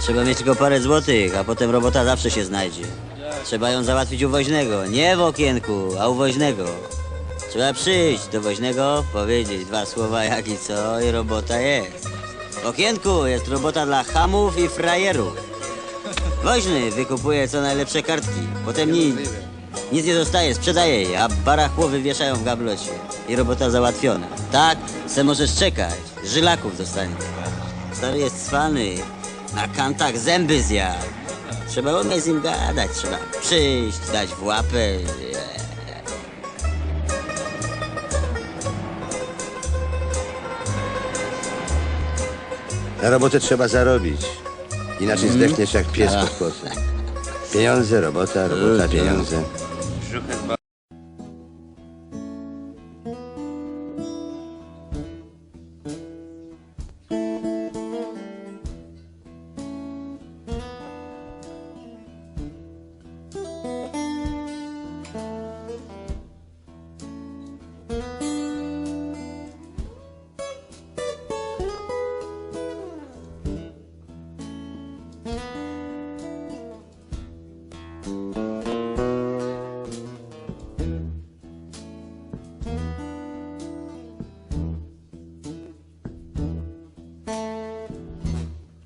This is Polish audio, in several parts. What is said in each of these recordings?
Trzeba mieć tylko parę złotych, a potem robota zawsze się znajdzie. Trzeba ją załatwić u woźnego, nie w okienku, a u woźnego. Trzeba przyjść do woźnego, powiedzieć dwa słowa jak i co i robota jest. W okienku jest robota dla hamów i frajerów. Woźny wykupuje co najlepsze kartki, potem nic, nic nie zostaje, sprzedaje je, a barachłowy wieszają w gablocie. I robota załatwiona. Tak, se możesz czekać, żylaków dostanie. Stary jest cwany, na kantach zęby zjadł. Trzeba umieć z nim gadać, trzeba przyjść, dać w łapę. Na robotę trzeba zarobić. Inaczej zdechniesz jak pies pod kosem. Pieniądze, robota, robota, pieniądze.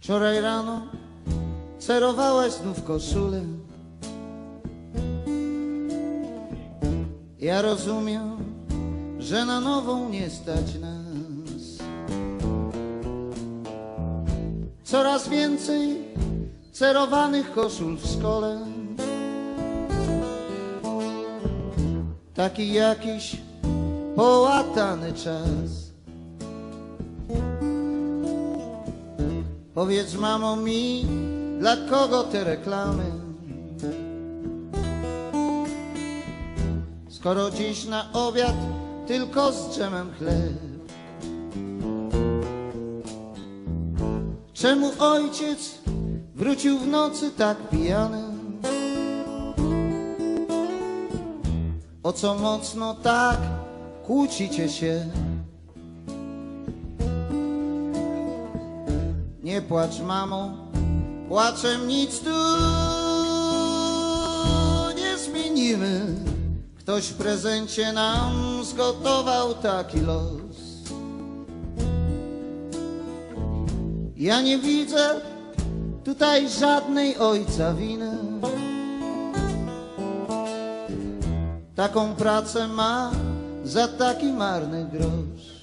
Wczoraj rano cerowałaś znów koszulę. Ja rozumiem, że na nową nie stać nas. Coraz więcej cerowanych koszul w szkole. Taki jakiś połatany czas. Powiedz mamo mi, dla kogo te reklamy? Skoro dziś na obiad tylko z dżemem chleb. Czemu ojciec wrócił w nocy tak pijany? Co mocno tak kłócicie się? Nie płacz, mamo, płaczem nic tu nie zmienimy. Ktoś w prezencie nam zgotował taki los. Ja nie widzę tutaj żadnej ojca winy. Taką pracę ma za taki marny grosz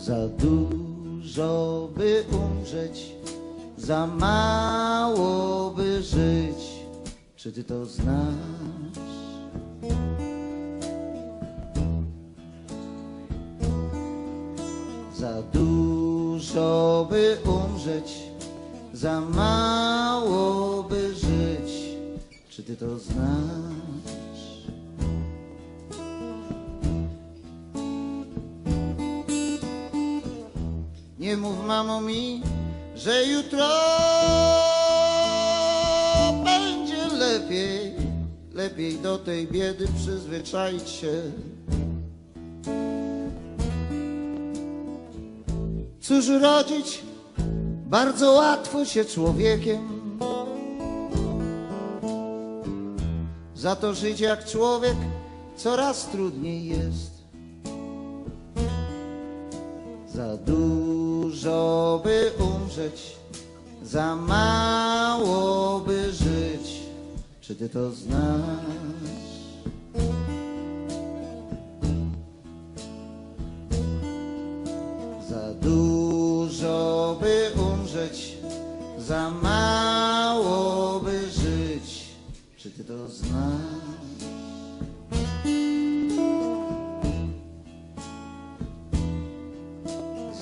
za dużo by umrzeć, za mało by żyć. Czy ty to znasz? Za dużo by umrzeć, za mało by. Czy ty to znasz? Nie mów mamo mi, że jutro będzie lepiej. Lepiej do tej biedy przyzwyczaić się. Cóż rodzić? Bardzo łatwo się człowiekiem. Za to żyć jak człowiek coraz trudniej jest. Za dużo by umrzeć, za mało by żyć. Czy ty to znasz? Za dużo by umrzeć, za mało. Czy ty to znasz?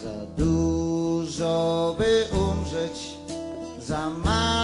Za dużo by umrzeć, za mało